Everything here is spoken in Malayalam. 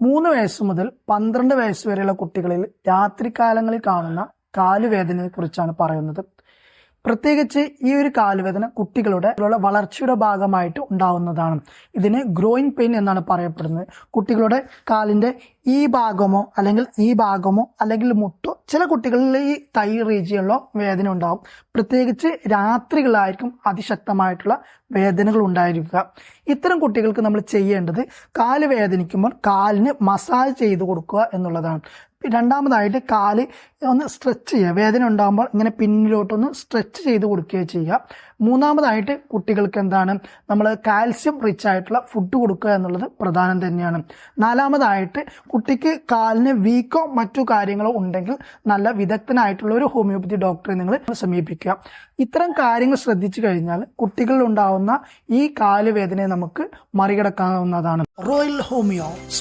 മൂന്ന് വയസ്സ് മുതൽ പന്ത്രണ്ട് വയസ്സ് വരെയുള്ള കുട്ടികളിൽ രാത്രികാലങ്ങളിൽ കാണുന്ന കാലുവേദനയെ കുറിച്ചാണ് പറയുന്നത്. പ്രത്യേകിച്ച് ഈ ഒരു കാലുവേദന കുട്ടികളുടെ വളർച്ചയുടെ ഭാഗമായിട്ട് ഉണ്ടാവുന്നതാണ്. ഇതിന് ഗ്രോയിങ് പെയിൻ എന്നാണ് പറയപ്പെടുന്നത്. കുട്ടികളുടെ കാലിന്റെ ഈ ഭാഗമോ അല്ലെങ്കിൽ ഈ ഭാഗമോ അല്ലെങ്കിൽ മുട്ടോ ചില കുട്ടികളിൽ ഈ തൈ റീജിയനിലോ വേദന ഉണ്ടാവും. പ്രത്യേകിച്ച് രാത്രികളായിരിക്കും അതിശക്തമായിട്ടുള്ള വേദനകൾ ഉണ്ടായിരിക്കുക. ഇത്തരം കുട്ടികൾക്ക് നമ്മൾ ചെയ്യേണ്ടത് കാൽ വേദനിക്കുമ്പോൾ കാലിന് മസാജ് ചെയ്ത് കൊടുക്കുക എന്നുള്ളതാണ്. രണ്ടാമതായിട്ട് കാൽ ഒന്ന് സ്ട്രെച്ച് ചെയ്യുക. വേദന ഉണ്ടാകുമ്പോൾ ഇങ്ങനെ പിന്നിലോട്ടൊന്ന് സ്ട്രെച്ച് ചെയ്ത് കൊടുക്കുകയോ ചെയ്യുക. മൂന്നാമതായിട്ട് കുട്ടികൾക്ക് എന്താണ് നമ്മൾ കാൽസ്യം റിച്ച് ആയിട്ടുള്ള ഫുഡ് കൊടുക്കുക എന്നുള്ളത് പ്രധാനം തന്നെയാണ്. നാലാമതായിട്ട് കുട്ടിക്ക് കാലിന് വീക്കോ മറ്റു കാര്യങ്ങളോ ഉണ്ടെങ്കിൽ നല്ല വിദഗ്ധനായിട്ടുള്ള ഒരു ഹോമിയോപ്പതി ഡോക്ടറെ നിങ്ങൾ സമീപിക്കുക. ഇത്തരം കാര്യങ്ങൾ ശ്രദ്ധിച്ചു കഴിഞ്ഞാൽ കുട്ടികളിൽ ഉണ്ടാവുന്ന ഈ കാലുവേദനയെ നമുക്ക് മറികടക്കാവുന്നതാണ്. Royal homeo